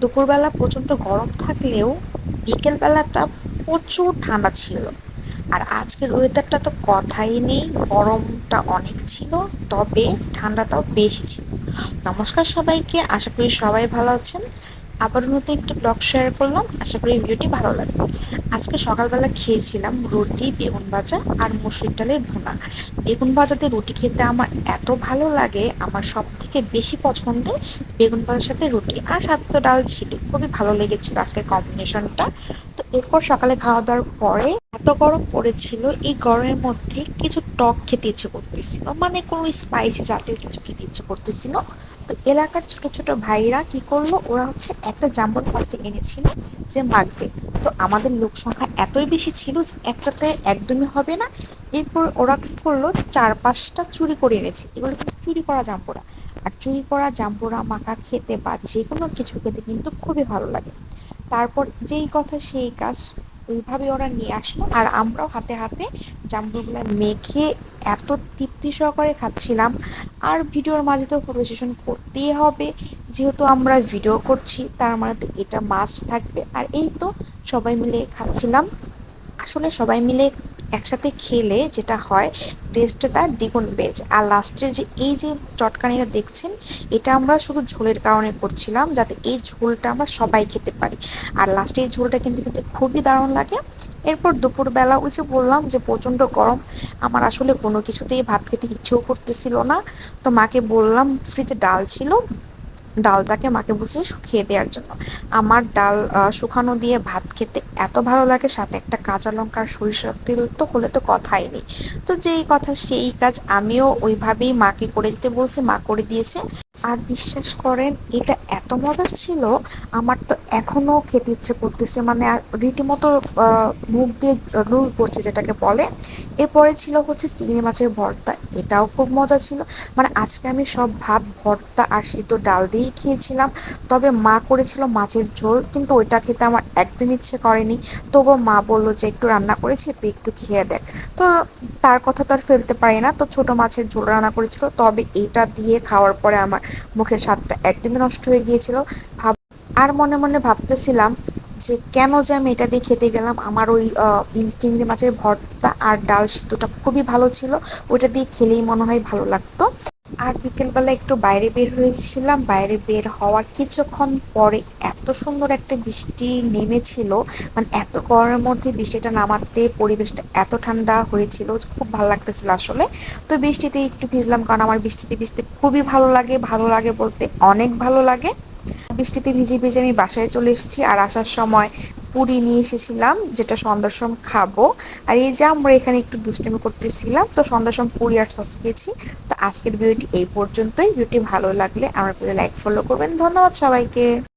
দুপুরবেলা প্রচণ্ড গরম থাকলেও বিকেলবেলাটা প্রচুর ঠান্ডা ছিল। আর আজকের ওয়েদারটা তো কথাই নেই, গরমটা অনেক ছিল, তবে ঠান্ডাটাও বেশি ছিল। নমস্কার সবাইকে, আশা করি সবাই ভালো আছেন। আবারও নতুন একটি ব্লগ শেয়ার করলাম। আশা করি ভিডিওটি ভালো লাগবে। আজকে সকালবেলা খেয়েছিলাম রুটি, বেগুন ভাজা আর মসুর ডালের ভুনা। বেগুন ভাজাতে রুটি খেতে আমার এত ভালো লাগে, আমার সব থেকে বেশি পছন্দের বেগুন ভাজার সাথে রুটি আর সাথে তো ডাল ছিল। খুবই ভালো লেগেছিল আজকের কম্বিনেশনটা তো এরপর সকালে খাওয়া দাওয়ার পরে এত গরম পড়েছিল, এই গরমের মধ্যে কিছু টক খেতে ইচ্ছে করতেছিল মানে কোনো স্পাইসি জাতীয় কিছু খেতে ইচ্ছে করতেছিল। তো এলাকার ছোট ছোট ভাইরা কি করল? ওরা হচ্ছে একটা জাম্বুর ফার্স্টে এনেছিল যে মাখবে তো আমাদের লোক সংখ্যা এতই বেশি ছিল যে একটাতে একদমই হবে না। এরপর ওরা কি করল? চার পাঁচটা চুরি করে এনেছে। এগুলো কিন্তু চুরি করা জাম্বুরা। আর চুরি করা জাম্বুরা, মাখা খেতে বা যে কোনো কিছু খেতে কিন্তু খুবই ভালো লাগে। তারপর যেই কথা সেই কাজ ওইভাবে ওরা নিয়ে আসলো। আর আমরাও হাতে হাতে জাম্বুরগুলো মেখে এত তৃপ্তি সহকারে খাচ্ছিলাম। আর ভিডিওর মাঝে তো ফটো সেশন করতেই হবে। যেহেতু আমরা ভিডিও করছি, তার মানে তো এটা মাস্ট থাকবে। আর এই তো সবাই মিলে খাচ্ছিলাম। আসলে সবাই মিলে একসাথে খেলে যেটা হয় টেস্টটা তার দ্বিগুণ বেজ আর লাস্টের যে, এই যে চটকানিটা দেখছেন, এটা আমরা শুধু ঝোলের কারণে করছিলাম, যাতে এই ঝোলটা আমরা সবাই খেতে পারি। আর লাস্টে এই ঝোলটা কিন্তু কিন্তু খুবই দারুণ লাগে। এরপর দুপুরবেলা ওই যে বললাম যে, প্রচণ্ড গরম, আমার আসলে কোনো কিছুতেই ভাত খেতে ইচ্ছেও করতেছিল না। তো মাকে বললাম, ফ্রিজে ডাল ছিল, ডালটাকে মাকে বলছে শুকিয়ে দেওয়ার জন্য। আমার ডাল শুকানো দিয়ে ভাত খেতে এত ভালো লাগে, সাথে একটা কাঁচা লঙ্কার সরিষার তেল তো হলে তো কথাই নেই। তো যেই কথা, সেই কাজ আমিও ওইভাবেই মাকে করে দিতে বলছি, মা করে দিয়েছে। আর বিশ্বাস করেন, এটা এত মজার ছিল, আমার তো এখনও খেতে ইচ্ছে করতেছে। মানে রীতিমতো মুখ দিয়ে রুল করছে যেটাকে বলে। এরপরে ছিল হচ্ছে চিংড়ি মাছের ভর্তা, এটাও খুব মজা ছিল। মানে আজকে আমি সব ভাত, ভর্তা আর সিদ্ধ ডাল দিয়েই খেয়েছিলাম। তবে মা করেছিল মাছের ঝোল, কিন্তু ওইটা খেতে আমার একদম ইচ্ছে করেনি। তবুও মা বলল যে একটু রান্না করেছি, তুই একটু খেয়ে দেখ। তো তার কথা তো আর ফেলতে পারি না। তো ছোট মাছের ঝোল রান্না করেছিল। তবে এটা দিয়ে খাওয়ার পরে আমার মুখের স্বাদটা একদমই নষ্ট হয়ে গিয়েছিল। ভাব আর মনে মনে ভাবতেছিলাম যে কেন যে আমি এটা দিয়ে খেতে গেলাম। আমার ওই চিংড়ি মাছের ভর্তা আর ডাল সিদ্ধটা খুবই ভালো ছিল। ওইটা দিয়ে খেলেই মনে হয় ভালো লাগতো। আর বিকেলবেলা একটু বাইরে বের হয়েছিলাম। বাইরে বের হওয়ার কিছুক্ষণ পরে সুন্দর একটা বৃষ্টি নেমেছিল। মানে এত গরমের মধ্যে বৃষ্টিটা নামাতে পরিবেশটা এত ঠান্ডা হয়েছিল, খুব ভালো লাগতেছিল আসলে। তো বৃষ্টিতে একটু ভিজলাম কারণ আমার বৃষ্টিতে ভিজতে খুবই ভালো লাগে ভালো লাগে বলতে অনেক ভালো লাগে। বৃষ্টিতে ভিজে ভিজে আমি বাসায় চলে এসেছি আর আসার সময় পুরি নিয়ে এসেছিলাম, যেটা সময় খাব। আর এই যে আমরা এখানে একটু দুষ্টুমি করতেছিলাম, তো সময় পুরি আর সস খেয়েছি। তো আজকের ভিডিওটি এই পর্যন্তই। ভিডিওটি ভালো লাগলে আমার লাইক ফলো করবেন। ধন্যবাদ সবাইকে।